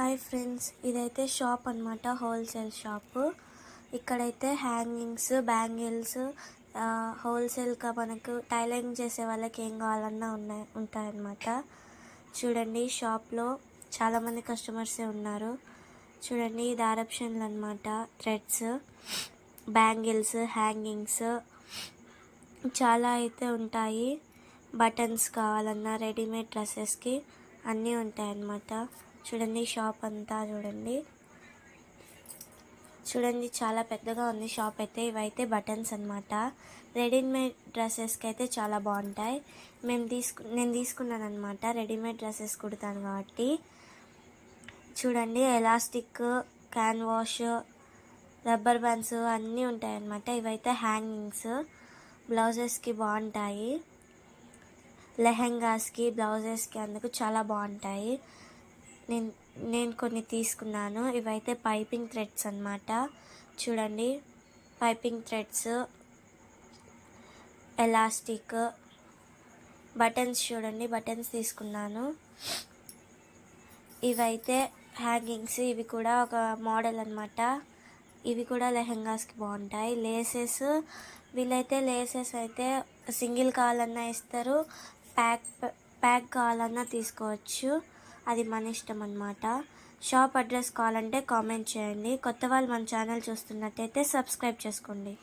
Hi friends ఇదైతే shop అన్నమాట wholesale shop. ఇక్కడైతే హ్యాంగింగ్స్ బ్యాంగిల్స్ హోల్సేల్గా మనకు టైలరింగ్ చేసే వాళ్ళకి ఏం కావాలన్నా ఉన్నాయి ఉంటాయన్నమాట. చూడండి షాప్లో చాలామంది కస్టమర్సే ఉన్నారు. చూడండి ఇది ఆరప్షన్లు అనమాట థ్రెడ్స్ బ్యాంగిల్స్ హ్యాంగింగ్స్. చాలా అయితే ఉంటాయి బటన్స్ కావాలన్నా రెడీమేడ్ డ్రెస్సెస్కి అన్నీ ఉంటాయన్నమాట. చూడండి షాప్ అంతా చూడండి. చూడండి చాలా పెద్దగా ఉంది షాప్ అయితే. ఇవైతే బటన్స్ అనమాట రెడీమేడ్ డ్రెస్సెస్కి అయితే చాలా బాగుంటాయి. మేము తీసుకు నేను తీసుకున్నాను అనమాట రెడీమేడ్ డ్రెస్సెస్ కుడతాను కాబట్టి. చూడండి elastic canvas rubber bands అన్నీ ఉంటాయన్నమాట. ఇవైతే హ్యాంగింగ్స్ బ్లౌజెస్కి బాగుంటాయి. లెహెంగాస్కి బ్లౌజెస్కి అందుకు చాలా బాగుంటాయి. నేను నేను కొన్ని తీసుకున్నాను. ఇవైతే పైపింగ్ థ్రెడ్స్ అన్నమాట. చూడండి. పైపింగ్ థ్రెడ్స్ ఎలాస్టిక్ బటన్స్ చూడండి. బటన్స్ తీసుకున్నాను. ఇవైతే హ్యాంగింగ్స్ ఇవి కూడా ఒక మోడల్ అనమాట ఇవి కూడా లెహెంగాస్కి బాగుంటాయి. లేసెస్ వీళ్ళైతే లేసెస్ అయితే సింగిల్ కావాలన్నా ఇస్తారు. ప్యాక్ ప్యాక్ కావాలన్నా తీసుకోవచ్చు. అది మన ఇష్టం అన్నమాట. షాప్ అడ్రస్ కావాలంటే కామెంట్ చేయండి. కొత్త వాళ్ళు మన ఛానల్ చూస్తున్నట్టయితే సబ్స్క్రైబ్ చేసుకోండి.